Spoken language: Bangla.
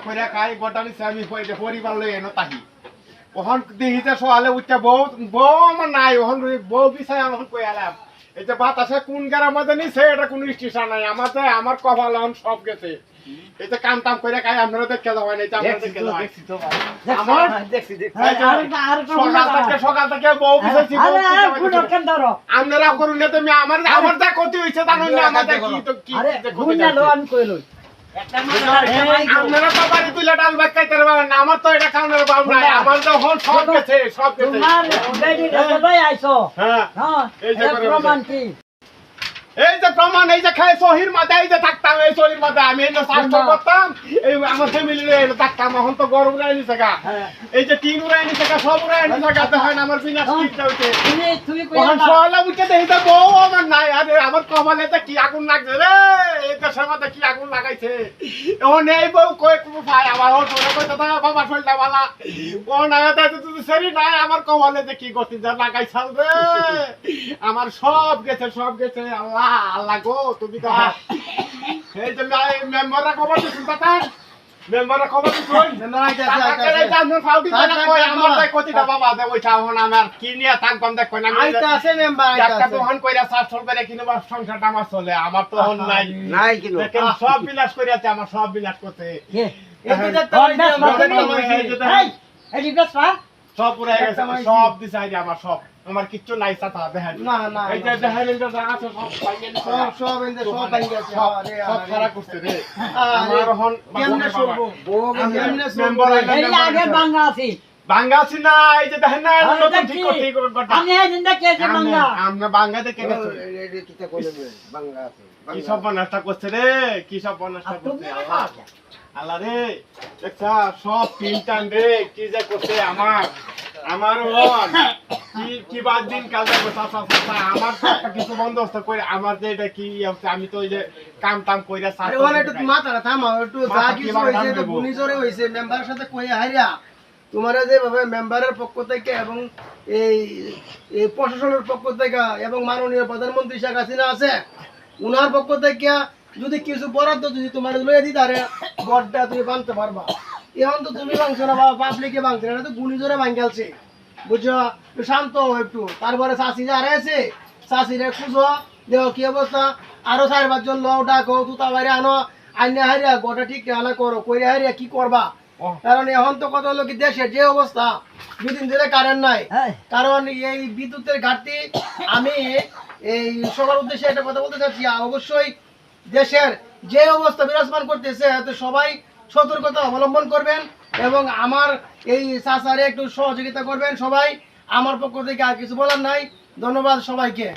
করে খাই গোটানি আমি হইতে পরিবার লই এনো তাহি ওহন দিহিতে সকালে উঠতে বউ বউ আমার নাই ওহন বউ বিষয় আমার কই আলাম এই যে বাতাসে কোন গ্রাম মধ্যে নিছে এটা কোন স্টেশন নাই। আমার আমার কপাল এখন সব গেছে। এই যে কাম করে খাই আপনারা দেখতে যাওয়া নাই আপনারা দেখতে যাওয়া আমার সকাল থেকে সকাল থেকে বউ বিষয় ছিল আপনারা করুন না তুমি আমার আমার যা ক্ষতি হয়েছে তা নইলে আমাদের কি তো কি যে ক্ষতি হয়েছে? আপনারা তো বাড়ি তুলে ডাল ভাত খাইতে পারবেন না আমার তো এটা খাওয়ানোর বাবু নাই আমার তো হল সব গেছে সব গেছে। হ্যাঁ। এই যে প্রমাণ কি? এই যে প্রমাণ এই যে খাই সহির মাথায় এই যে থাকতাম এই সহির মাথা আমি এই স্বাস্থ্য করতাম এই আমার ফ্যামিলির এই থাকতাম এখন তো গরম উড়াই নিছে গা। হ্যাঁ। এই যে টিন উড়াই নিছে গা সব উড়াই নিছে গা তো হয়। না আমার বিনা স্কিপটা হইছে তুমি তুমি ওখান সহলা উঠে দেখি তো বউ আমার নাই। আরে আমার কমালে তো কি আগুন লাগছে রে এই কি আগুন লাগাইছে। এখন এই বউ কই কোনো ভাই আমার সরে কই দাদা বাবা শরীরটা বালা ও না এটা তো সেরি নাই আমার কমালে যে কি করছিস যা লাগাইছাল রে। আমার সব গেছে সব গেছে। আল্লাহ আল্লাহ গো তুমি তো এই যে মেম্বাররা খবর দিচ্ছেন দাদা মেম্বাররা খবর দিচ্ছেন আমার তো হন নাই নাই কিলো দেখেন সব বিলাস আমার সব বিলাস করতে সব পুরো গেছে সব দিছে আইডি আমার সব। আমার কিচ্ছু নাই সাথা দেখেন না না এই যে দেখেন যে আছে সব সব সব সব পাই গেছে। সব আরে সব খারাপ করছে রে। আমার হন কেমনে সরব বউ কেমনে শুনব? মেম্বার আইলা বাঙ্গা আছি না এই যে দেখেন না নতুন ঠিক করতে আমি এই দেখে যে বাংলা আমরা বাঙ্গাতে কেন এই কিটা কইলে বাংলা আছে কি সব বনাসটা করছে রে? কি সব বনাসটা করছে? আল্লাহ। আল্লাহ রে দেখছা সব তিনটান রে কি যে করছে আমার? আমার হন কি কি বাদ দিন আমার কিছু বন্দোবস্ত করে আমার যে এটা কি হচ্ছে আমি তো ওই যে কাম টাম কইরা ওখানে একটু মাথাটা থামাও একটু যা মাথা কিছু তো মেম্বারের সাথে কই হারিয়া তোমার যেভাবে মেম্বারের পক্ষ থেকে এবং এই প্রশাসনের পক্ষ থেকে এবং মাননীয় প্রধানমন্ত্রী শেখ হাসিনা আছে, উনার পক্ষ থেকে যদি কিছু বরাদ্দ যদি তোমার লইয়া দিই তারে বডটা তুমি বানতে পারবা। এখন তো তুমি ভাঙছো না বা পাবলিকে ভাঙছে না তো ঘূর্ণিঝড়ে ভাঙালছে বুঝছ? একটু শান্ত একটু। তারপরে চাষি যা আছে চাষিরে খুঁজো, দেখো কি অবস্থা। আরও চার পাঁচজন লোক ডাকো, তুতা বাইরে আনো, আইনে হারিয়া গোটা ঠিক আনা করো, কইরে হারিয়া কি করবা। কারণ এখন তো কত লোক দেশের যে অবস্থা দুদিন ধরে কারেন্ট নাই। হ্যাঁ। কারণ এই বিদ্যুতের ঘাটতি আমি এই সবার উদ্দেশ্যে একটা কথা বলতে চাচ্ছি। অবশ্যই দেশের যে অবস্থা বিরাজমান করতেছে এতে সবাই সতর্কতা অবলম্বন করবেন এবং আমার এই চাচারে একটু সহযোগিতা করবেন সবাই। আমার পক্ষ থেকে আর কিছু বলার নাই। ধন্যবাদ সবাইকে।